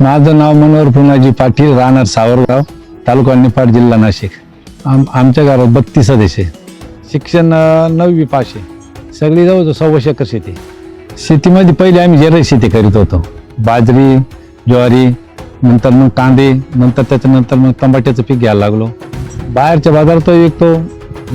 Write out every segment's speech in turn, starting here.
माझं नाव मनोहर पुनाजी पाटील राहणार सावरगाव तालुका निफाड जिल्हा नाशिक. आम आमच्या गावात बत्तीस सदस्य आहे. शिक्षण नववी पास आहे. सगळी जवळ सव्वाशे एकर शेती शेतीमध्ये पहिले आम्ही जेराई शेती करीत होतो. बाजरी ज्वारी नंतर मग कांदे नंतर त्याच्यानंतर मग टमाट्याचं पीक घ्यायला लागलो. बाहेरच्या बाजारात विकतो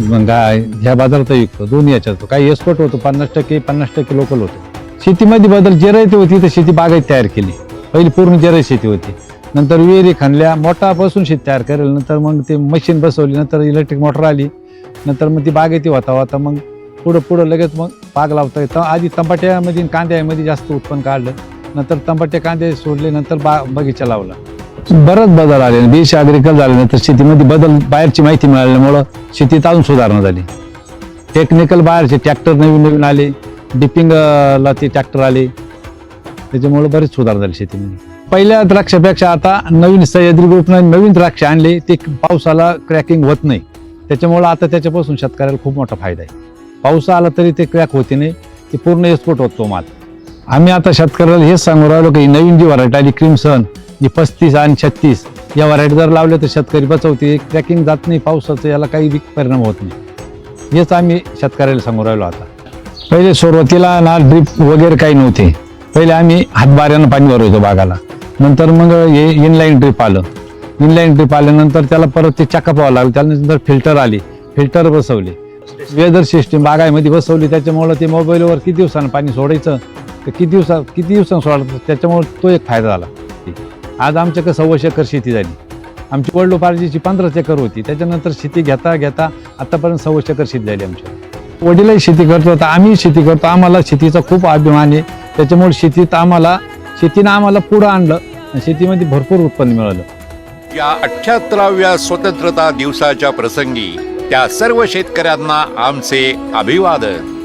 मग गाय ह्या बाजारात विकतो दोन्ही याच्यात काही एक्सपोर्ट होतो पन्नास टक्के पन्नास टक्के लोकल होतो. शेतीमध्ये बदल जेरायती होती तर शेती बागायत तयार केली. पहिली पूर्ण जरा शेती होती. नंतर विहिरी खणल्या मोटापासून शेती तयार करेल नंतर मग ते मशीन बसवली नंतर इलेक्ट्रिक मोटर आली नंतर मग ती बागेती होता होता मग पुढं पुढं लगेच मग बाग लावता येतं. आधी तंबाट्यामध्ये कांद्यामध्ये जास्त उत्पन्न काढलं. नंतर तंबाटे कांदे सोडले नंतर बा बगीचा लावला. बरंच बदल आले. बीज अग्रिकल झाल्यानंतर शेतीमध्ये बदल बाहेरची माहिती मिळाल्यामुळं शेतीत अजून सुधारणा झाली. टेक्निकल बाहेरचे ट्रॅक्टर नवीन नवीन आले. डिपिंगला ते ट्रॅक्टर आले. त्याच्यामुळे बरीच सुधारणा झाली शेतीमध्ये. पहिल्या द्राक्षापेक्षा आता नवीन सह्याद्री ग्रुपनं नवीन द्राक्ष आणले ते पावसाला क्रॅकिंग होत नाही. त्याच्यामुळं आता त्याच्यापासून शेतकऱ्याला खूप मोठा फायदा आहे. पाऊस आला तरी ते क्रॅक होते नाही ते पूर्ण एक्सपोर्ट होतो माल. आम्ही आता शेतकऱ्याला हेच सांगू राहिलो की नवीन जी व्हरायटी आली क्रिमसन ही पस्तीस आणि छत्तीस या व्हरायटी जर लावल्या तर शेतकरी बचवते. क्रॅकिंग जात नाही पावसाचं याला काही परिणाम होत नाही. हेच आम्ही शेतकऱ्याला सांगू राहिलो आता. पहिले सुरुवातीला ना ड्रीप वगैरे काही नव्हते. पहिले आम्ही हातबाऱ्यानं पाणी भरवतो बागाला. नंतर मग हे इनलाईन ट्रीप आलं. इनलाईन ड्रीप आल्यानंतर त्याला परत ते चक्का पावं लागलं. त्यानंतर फिल्टर आली. फिल्टर बसवले. वेदर सिस्टीम बागायमध्ये बसवली. त्याच्यामुळं ते मोबाईलवर किती दिवसानं पाणी सोडायचं? तर किती दिवसा किती दिवसानं सोडायचं? त्याच्यामुळं तो एक फायदा झाला. आज आमच्याकडे सव्वाशे एकर शेती झाली. आमची वडलोपार्जीची पंधराच एकर होती. त्याच्यानंतर शेती घेता घेता आतापर्यंत सव्वाशे एकर शेती झाली आमच्या. वडीलही शेती करतो तर आम्ही शेती करतो. आम्हाला शेतीचा खूप अभिमान आहे. त्याच्यामुळे शेतीत आम्हाला शेतीनं आम्हाला पुढं आणलं आणि शेतीमध्ये भरपूर उत्पन्न मिळालं. या अठ्याहत्तराव्या स्वतंत्रता दिवसाच्या प्रसंगी त्या सर्व शेतकऱ्यांना आमचे अभिवादन.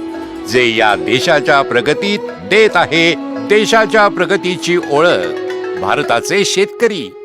जे या देशाच्या प्रगतीत देत आहे देशाच्या प्रगतीची ओळख भारताचे शेतकरी.